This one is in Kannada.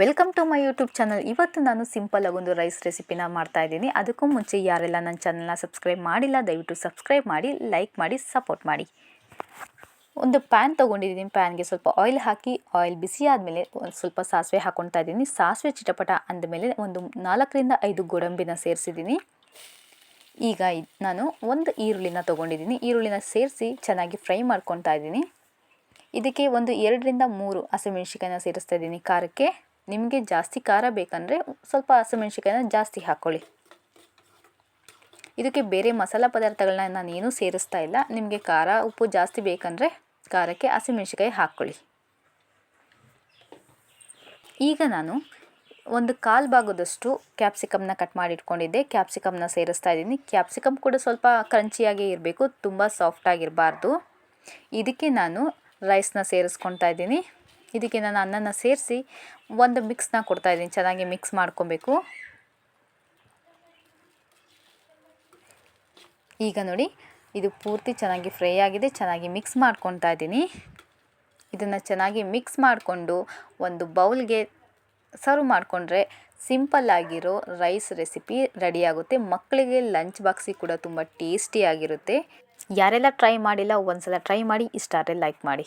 Welcome to my YouTube channel ಇವತ್ತು ನಾನು ಸಿಂಪಲ್ ಒಂದು ರೈಸ್ ರೆಸಿಪಿನ ಮಾಡ್ತಾ ಇದ್ದೀನಿ. ಅದಕ್ಕೂ ಮುಂಚೆ ಯಾರೆಲ್ಲ ನನ್ನ ಚಾನಲ್ನ ಸಬ್ಸ್ಕ್ರೈಬ್ ಮಾಡಿಲ್ಲ, ದಯವಿಟ್ಟು ಸಬ್ಸ್ಕ್ರೈಬ್ ಮಾಡಿ ಲೈಕ್ ಮಾಡಿ ಸಪೋರ್ಟ್ ಮಾಡಿ. ಒಂದು ಪ್ಯಾನ್ ತೊಗೊಂಡಿದ್ದೀನಿ. ಪ್ಯಾನ್ಗೆ ಸ್ವಲ್ಪ ಆಯಿಲ್ ಹಾಕಿ ಆಯಿಲ್ ಬಿಸಿ ಆದಮೇಲೆ ಒಂದು ಸ್ವಲ್ಪ ಸಾಸಿವೆ ಹಾಕೊತಾ ಇದ್ದೀನಿ. ಸಾಸಿವೆ ಚಿಟಪಟ ಅಂದಮೇಲೆ ಒಂದು ನಾಲ್ಕರಿಂದ ಐದು ಗೋಡಂಬಿನ ಸೇರಿಸಿದ್ದೀನಿ. ಈಗ ನಾನು ಒಂದು ಈರುಳ್ಳಿನ ತೊಗೊಂಡಿದ್ದೀನಿ. ಈರುಳ್ಳಿನ ಸೇರಿಸಿ ಚೆನ್ನಾಗಿ ಫ್ರೈ ಮಾಡ್ಕೊತಾ ಇದ್ದೀನಿ. ಇದಕ್ಕೆ ಒಂದು ಎರಡರಿಂದ ಮೂರು ಹಸಿಮೆಣ್ಸಿಕಾಯಿನ ಸೇರಿಸ್ತಾ ಇದ್ದೀನಿ. ಖಾರಕ್ಕೆ. ನಿಮಗೆ ಜಾಸ್ತಿ ಖಾರ ಬೇಕಂದರೆ ಸ್ವಲ್ಪ ಹಸಿಮೆಣ್ಸಿಕಾಯಿನ ಜಾಸ್ತಿ ಹಾಕ್ಕೊಳ್ಳಿ ಇದಕ್ಕೆ ಬೇರೆ ಮಸಾಲ ಪದಾರ್ಥಗಳನ್ನ ನಾನು ಏನೂ ಸೇರಿಸ್ತಾ ಇಲ್ಲ. ನಿಮಗೆ ಖಾರ, ಉಪ್ಪು ಜಾಸ್ತಿ ಬೇಕಂದರೆ ಖಾರಕ್ಕೆ ಹಸಿಮೆಣ್ಸಿಕಾಯಿ ಹಾಕ್ಕೊಳ್ಳಿ ಈಗ ನಾನು ಒಂದು ಕಾಲು ಭಾಗದಷ್ಟು ಕ್ಯಾಪ್ಸಿಕಮ್ನ ಕಟ್ ಮಾಡಿಟ್ಕೊಂಡಿದ್ದೆ. ಕ್ಯಾಪ್ಸಿಕಮ್ನ ಸೇರಿಸ್ತಾ ಇದ್ದೀನಿ. ಕ್ಯಾಪ್ಸಿಕಮ್ ಕೂಡ ಸ್ವಲ್ಪ ಕ್ರಂಚಿಯಾಗೇ ಇರಬೇಕು, ತುಂಬ ಸಾಫ್ಟಾಗಿರಬಾರ್ದು ಇದಕ್ಕೆ ನಾನು ರೈಸ್ನ ಸೇರಿಸ್ಕೊತಾ ಇದ್ದೀನಿ. ಇದಕ್ಕೆ ನಾನು ಅನ್ನನ ಸೇರಿಸಿ ಒಂದು ಮಿಕ್ಸ್ನ ಕೊಡ್ತಾ ಇದ್ದೀನಿ. ಚೆನ್ನಾಗಿ ಮಿಕ್ಸ್ ಮಾಡ್ಕೊಬೇಕು. ಈಗ ನೋಡಿ, ಇದು ಪೂರ್ತಿ ಚೆನ್ನಾಗಿ ಫ್ರೈ ಆಗಿದೆ. ಚೆನ್ನಾಗಿ ಮಿಕ್ಸ್ ಮಾಡ್ಕೊತಾ ಇದ್ದೀನಿ. ಇದನ್ನು ಚೆನ್ನಾಗಿ ಮಿಕ್ಸ್ ಮಾಡಿಕೊಂಡು ಒಂದು ಬೌಲ್ಗೆ ಸರ್ವ್ ಮಾಡಿಕೊಂಡ್ರೆ ಸಿಂಪಲ್ ಆಗಿರೋ ರೈಸ್ ರೆಸಿಪಿ ರೆಡಿಯಾಗುತ್ತೆ ಮಕ್ಕಳಿಗೆ ಲಂಚ್ ಬಾಕ್ಸಿಗೆ ಕೂಡ ತುಂಬ ಟೇಸ್ಟಿಯಾಗಿರುತ್ತೆ ಯಾರೆಲ್ಲ ಟ್ರೈ ಮಾಡಿಲ್ಲ, ಒಂದ್ಸಲ ಟ್ರೈ ಮಾಡಿ ಇಷ್ಟ ಆದರೆ ಲೈಕ್ ಮಾಡಿ.